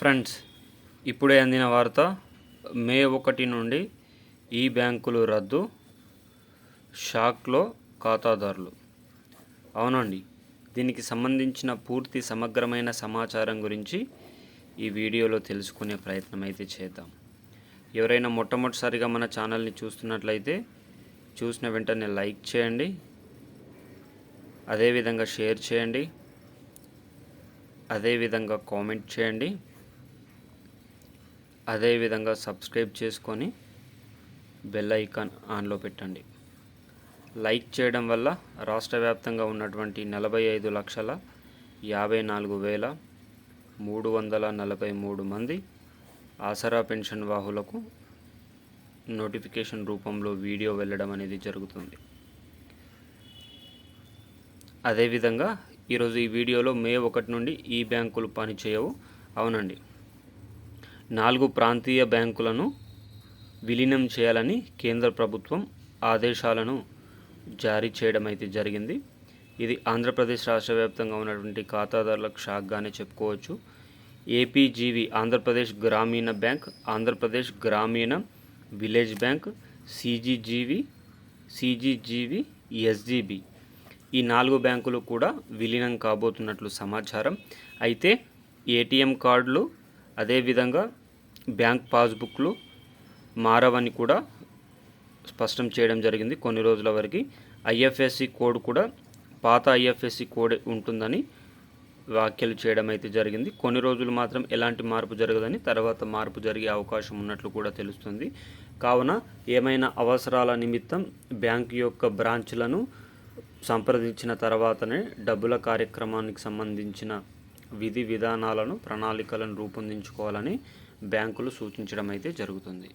Friends ఇప్పుడే అందిన వార్త మే ఒకటి నుండి ఈ బ్యాంకులు రద్దు షాక్లో ఖాతాదారులు. అవునండి దీనికి సంబంధించిన పూర్తి సమగ్రమైన సమాచారం గురించి ఈ వీడియోలో తెలుసుకునే ప్రయత్నం అయితే చేద్దాం. ఎవరైనా మొట్టమొదటిసారిగా మన ఛానల్ని చూస్తున్నట్లయితే చూసిన వెంటనే లైక్ చేయండి అదేవిధంగా షేర్ చేయండి అదేవిధంగా కామెంట్ చేయండి. అదేవిధంగా సబ్స్క్రైబ్ చేసుకొని బెల్ ఐకాన్ ఆన్లో పెట్టండి. లైక్ చేయడం వల్ల రాష్ట్ర వ్యాప్తంగా ఉన్నటువంటి నలభై ఐదు లక్షల యాభై నాలుగు వేల మూడు వందల నలభై మూడు మంది ఆసరా పెన్షన్ వాహులకు నోటిఫికేషన్ రూపంలో వీడియో వెళ్ళడం అనేది జరుగుతుంది. అదేవిధంగా ఈరోజు ఈ వీడియోలో మే ఒకటి నుండి ఈ బ్యాంకులు పనిచేయవు. అవునండి. నాలుగు ప్రాంతీయ బ్యాంకులను విలీనం చేయాలని కేంద్ర ప్రభుత్వం ఆదేశాలను జారీ చేయడం అయితే జరిగింది. ఇది ఆంధ్రప్రదేశ్ రాష్ట్ర వ్యాప్తంగా ఉన్నటువంటి ఖాతాదారులకు షాక్గానే చెప్పుకోవచ్చు. ఏపీజీవి Andhra Pradesh Grameena bank Andhra Pradesh Grameena village bank CGGV CGGV SGB. ఈ నాలుగు బ్యాంకులు కూడా విలీనం కాబోతున్నట్లు సమాచారం. అయితే ఏటీఎం కార్డులు అదేవిధంగా బ్యాంక్ పాస్బుక్లు మారవని కూడా స్పష్టం చేయడం జరిగింది. కొన్ని రోజుల వరకు ఐఎఫ్ఎస్సి కోడ్ కూడా పాత ఐఎఫ్ఎస్సి కోడ్ ఉంటుందని వ్యాఖ్యలు చేయడం అయితే జరిగింది. కొన్ని రోజులు మాత్రం ఎలాంటి మార్పు జరగదని తర్వాత మార్పు జరిగే అవకాశం ఉన్నట్లు కూడా తెలుస్తుంది. కావున ఏమైనా అవసరాల నిమిత్తం బ్యాంకు యొక్క బ్రాంచ్లను సంప్రదించిన తర్వాతనే డబ్బుల కార్యక్రమానికి సంబంధించిన విధి విధానాలను ప్రణాళికలను రూపొందించుకోవాలని బ్యాంకులు సూచించడం అయితే జరుగుతుంది.